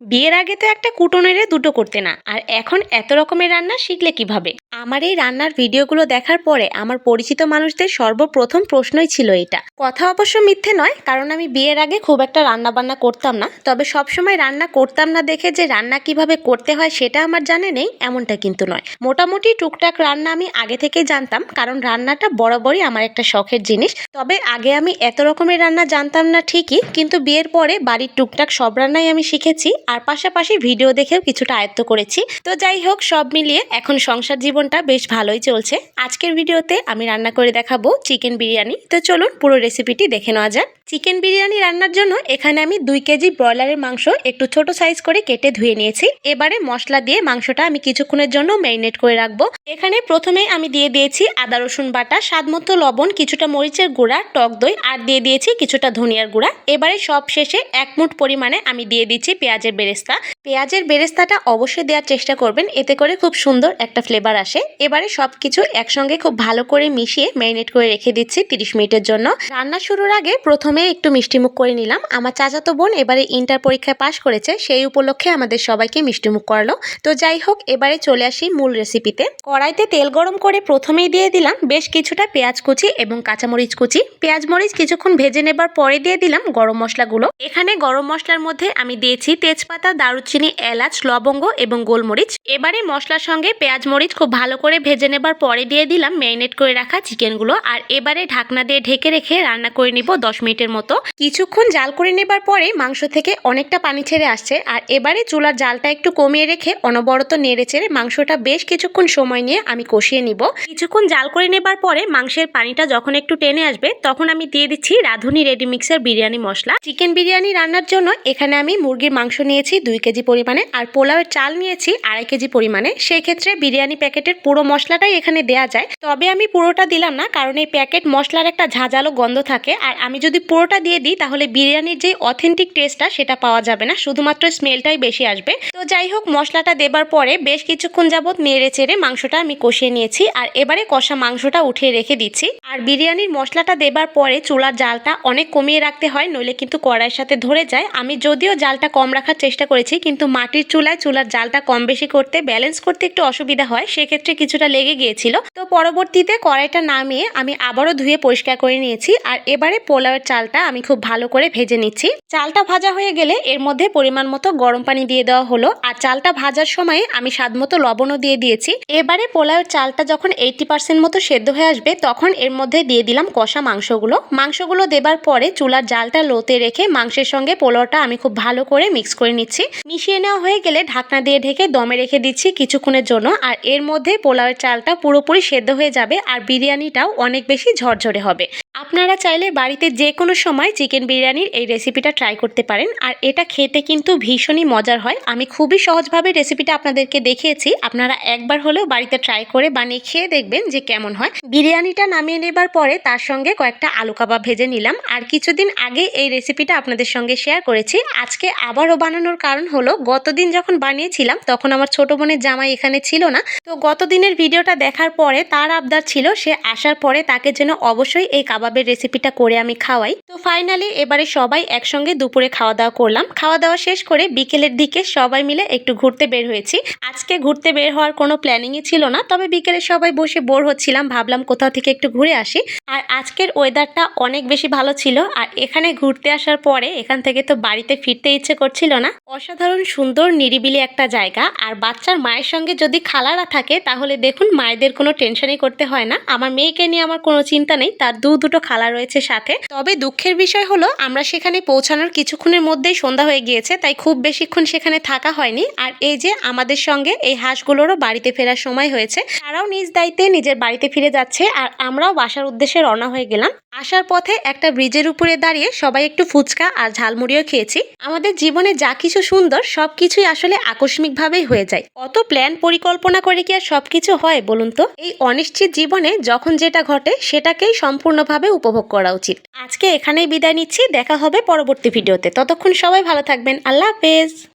বিয়ের আগে তো একটা কুটনেরে দুটো করতে না। আর এখন এত রকমের রান্না শিখলে কীভাবে? আমার এই রান্নার ভিডিওগুলো দেখার পরে আমার পরিচিত মানুষদের সর্বপ্রথম প্রশ্নই ছিল এটা। কথা অবশ্য মিথ্যে নয়, কারণ আমি বিয়ের আগে খুব একটা রান্না বান্না করতাম না। তবে সবসময় রান্না করতাম না দেখে যে রান্না কীভাবে করতে হয় সেটা আমার জানে নেই, এমনটা কিন্তু নয়। মোটামুটি টুকটাক রান্না আমি আগে থেকেই জানতাম, কারণ রান্নাটা বরাবরই আমার একটা শখের জিনিস। তবে আগে আমি এত রকমের রান্না জানতাম না ঠিকই, কিন্তু বিয়ের পরে বাড়ির টুকটাক সব রান্নাই আমি শিখেছি। আর পাশাপাশি ভিডিও দেখেও কিছুটা আয়ত্ত করেছি। তো যাই হোক, সব মিলিয়ে এখন সংসার জীবনটা বেশ ভালোই চলছে। আজকের ভিডিওতে আমি রান্না করে দেখাবো চিকেন বিরিয়ানি। তো চলুন পুরো রেসিপিটি দেখে নেওয়া যাক। চিকেন বিরিয়ানি রান্নার জন্য এখানে আমি দুই কেজি ব্রয়লারের মাংস একটু ছোট সাইজ করে কেটে ধুয়ে নিয়েছি। এবারে মশলা দিয়ে মাংসটা আমি কিছুক্ষণের জন্য ম্যারিনেট করে রাখব। এখানে প্রথমে আমি দিয়ে দিয়েছি আদা, রসুন বাটা স্বাদমতো লবণ, কিছুটা মরিচের গুঁড়া, টক দই, আর দিয়ে দিয়েছি কিছুটা ধনিয়ার গুঁড়া। এবারে সব শেষে এক মুঠ পরিমাণে আমি দিয়ে দিচ্ছি পেঁয়াজের বেরেস্তা। পেঁয়াজের বেরেস্তাটা অবশ্যই দেওয়ার চেষ্টা করবেন, এতে করে খুব সুন্দর একটা ফ্লেভার আসে। এবারে সব কিছু একসঙ্গে খুব ভালো করে মিশিয়ে ম্যারিনেট করে রেখে দিচ্ছি তিরিশ মিনিটের জন্য। রান্না শুরুর আগে প্রথমে একটু মিষ্টিমুখ করে নিলাম। আমার চাচাতো বোন এবারে ইন্টার পরীক্ষায় পাশ করেছে, সেই উপলক্ষে আমাদের সবাইকে মিষ্টিমুখ করালো। তো যাই হোক, এবারে চলে আসি মূল রেসিপিতে কড়াইতে তেল গরম করে প্রথমেই দিয়ে দিলাম বেশ কিছুটা পেঁয়াজ কুচি এবং কাঁচামরিচ কুচি। পেঁয়াজ মরিচ কিছুক্ষণ ভেজে নেবার পরে দিয়ে দিলাম গরম মশলাগুলো। এখানে গরম মশলার মধ্যে আমি দিয়েছি তেজপাতা দারুচিনি, এলাচ, লবঙ্গ এবং গোলমরিচ। এবারে মশলার সঙ্গে পেঁয়াজ মরিচ খুব ভালো করে ভেজে নেবার পরে দিয়ে দিলাম ম্যারিনেট করে রাখা চিকেনগুলো। আর এবারে ঢাকনা দিয়ে ঢেকে রেখে রান্না করে নিব দশ মিনিটের মতো। কিছুক্ষণ জাল করে নেবার পরে মাংস থেকে অনেকটা পানি ছেড়ে আসছে। আর এবারে চুলার জালটা একটু কমিয়ে রেখে অনবরত নেড়ে চেড়ে মাংসটা বেশ কিছুক্ষণ সময় নিয়ে আমি কষিয়ে নিব। কিছুক্ষণ জাল করে নেবার পরে মাংসের পানিটা যখন একটু টেনে আসবে, তখন আমি দিয়ে দিচ্ছি রাঁধুনি রেডি মিক্সের বিরিয়ানি মশলা। চিকেন বিরিয়ানি রান্নার জন্য এখানে আমি মুরগির মাংস নিয়েছি দুই কেজি পরিমাণে আর পোলাওয়ের চাল নিয়েছি আড়াই কেজি পরিমাণে। সেই ক্ষেত্রে বিরিয়ানি প্যাকেটের পুরো মশলাটাই এখানে দেয়া যায়। তবে আমি পুরোটা দিলাম না, কারণ এই প্যাকেট মশলার একটা ঝাঁঝালো গন্ধ থাকে। আর আমি যদি পুরোটা দিয়ে দিই, তাহলে বিরিয়ানির যে অথেন্টিক টেস্টটা সেটা পাওয়া যাবে না। শুধুমাত্র স্মেলটাই বেশি আসবে। তো যাই হোক, মশলাটা দেবার পরে বেশ কিছুক্ষণ যাবত নেড়ে চেড়ে মাংসটা আমি কষিয়ে নিয়েছি। আর এবারে কষা মাংসটা উঠিয়ে রেখে দিচ্ছি। আর বিরিয়ানির মশলাটা দেবার পরে চুলার জালটা অনেক কমিয়ে রাখতে হয়, নইলে কিন্তু কড়াইয়ের সাথে ধরে যায়। আমি যদিও জালটা কম রাখার করেছি, কিন্তু মাটির চুলায় চুলার জালটা কম বেশি করতে ব্যালেন্স করতে একটু অসুবিধা হয়, সেক্ষেত্রে কিছুটা লেগে গিয়েছিল। তো পরবর্তীতে কড়াইটা নামিয়ে আমি আবারও ধুয়ে পরিষ্কার করে নিয়েছি, আর এবারে পোলাওয়ের চালটা আমি খুব ভালো করে ভেজে নিচ্ছি। চালটা ভাজা হয়ে গেলে এর মধ্যে পরিমাণ মতো গরম পানি দিয়ে দেওয়া হলো, আর চালটা ভাজার সময় আমি স্বাদ মতো লবণও দিয়ে দিয়েছি। এবারে পোলাওয়ের চালটা যখন এইটি পার্সেন্ট মতো সেদ্ধ হয়ে আসবে, তখন এর মধ্যে দিয়ে দিলাম কষা মাংসগুলো। মাংসগুলো দেবার পরে চুলার জালটা লোতে রেখে মাংসের সঙ্গে পোলাওটা আমি খুব ভালো করে মিক্স করে নিচ্ছি। মিশিয়ে নেওয়া হয়ে গেলে ঢাকনা দিয়ে ঢেকে দমে রেখে দিচ্ছি কিছুক্ষণের জন্য। আর এর মধ্যে পোলাওয়ের চালটা পুরোপুরি সেদ্ধ হয়ে যাবে আর বিরিয়ানিটাও অনেক বেশি ঝরঝরে হবে। আপনারা চাইলে বাড়িতে যে কোনো সময় চিকেন বিরিয়ানির এই রেসিপিটা ট্রাই করতে পারেন। আর এটা খেতে কিন্তু ভীষণই মজার হয়। আমি খুবই সহজভাবে রেসিপিটা আপনাদেরকে দেখিয়েছি। আপনারা একবার হলেও বাড়িতে ট্রাই করে বানিয়ে খেয়ে দেখবেন যে কেমন হয়। বিরিয়ানিটা নামিয়ে নেবার পরে তার সঙ্গে কয়েকটা আলু কাবাব ভেজে নিলাম। আর কিছুদিন আগে এই রেসিপিটা আপনাদের সঙ্গে শেয়ার করেছি। আজকে আবারও বানানোর কারণ হলো, গতদিন যখন বানিয়েছিলাম, তখন আমার ছোট বোনের জামাই এখানে ছিল না। তো গতদিনের ভিডিওটা দেখার পরে তার আবদার ছিল, সে আসার পরে তাকে যেন অবশ্যই এই কাবাবের রেসিপিটা করে আমি খাওয়াই। তো ফাইনালি এবারে সবাই একসঙ্গে দুপুরে খাওয়া দাওয়া করলাম। খাওয়া দাওয়া শেষ করে বিকেলের দিকে সবাই মিলে একটু ঘুরতে বের হয়েছি। আজকে ঘুরতে বের হওয়ার কোনো প্ল্যানিংই ছিল না, তবে বিকেলে সবাই বসে বোর হচ্ছিলাম, ভাবলাম কোথাও থেকে একটু ঘুরে আসি। আর আজকের ওয়েদারটা অনেক বেশি ভালো ছিল, আর এখানে ঘুরতে আসার পরে এখান থেকে তো বাড়িতে ফিরতে ইচ্ছে করছিল না। অসাধারণ, সুন্দর, নিরিবিলি একটা জায়গা, আর বাচ্চার মায়ের সঙ্গে যদি খালারা থাকে, তাহলে দেখুন মায়েদের কোনো টেনশনই করতে হয় না। আমার মেয়েকে নিয়ে আমার কোনো চিন্তা নেই, তার দু দুটো খালা রয়েছে সাথে। তবে দুঃখের বিষয় হলো, আমরা সেখানে পৌঁছানোর কিছুক্ষণের মধ্যেই সন্ধ্যা হয়ে গিয়েছে, তাই খুব বেশিক্ষণ সেখানে থাকা হয়নি। আর এই যে আমাদের সঙ্গে এই হাঁসগুলোরও বাড়িতে ফেরার সময় হয়েছে, তারাও নিজ দায়িত্বে নিজের বাড়িতে ফিরে যাচ্ছে আর আমরাও বাসার উদ্দেশ্যে রওনা হয়ে গেলাম। আসার পথে একটা ব্রিজের উপরে দাঁড়িয়ে সবাই একটু ফুচকা আর ঝালমুড়িও খেয়েছি। আমাদের জীবনে যা কিছু সুন্দর, সব কিছুই আসলে আকস্মিকভাবেই হয়ে যায়। অত প্ল্যান পরিকল্পনা করে কি আর সব কিছু হয় বলুন তো? এই অনিশ্চিত জীবনে যখন যেটা ঘটে, সেটাকেই সম্পূর্ণভাবে উপভোগ করা উচিত। আজকে এখানেই বিদায় নিচ্ছি। দেখা হবে পরবর্তী ভিডিওতে। ততক্ষণ সবাই ভালো থাকবেন। আল্লাহ হাফেজ।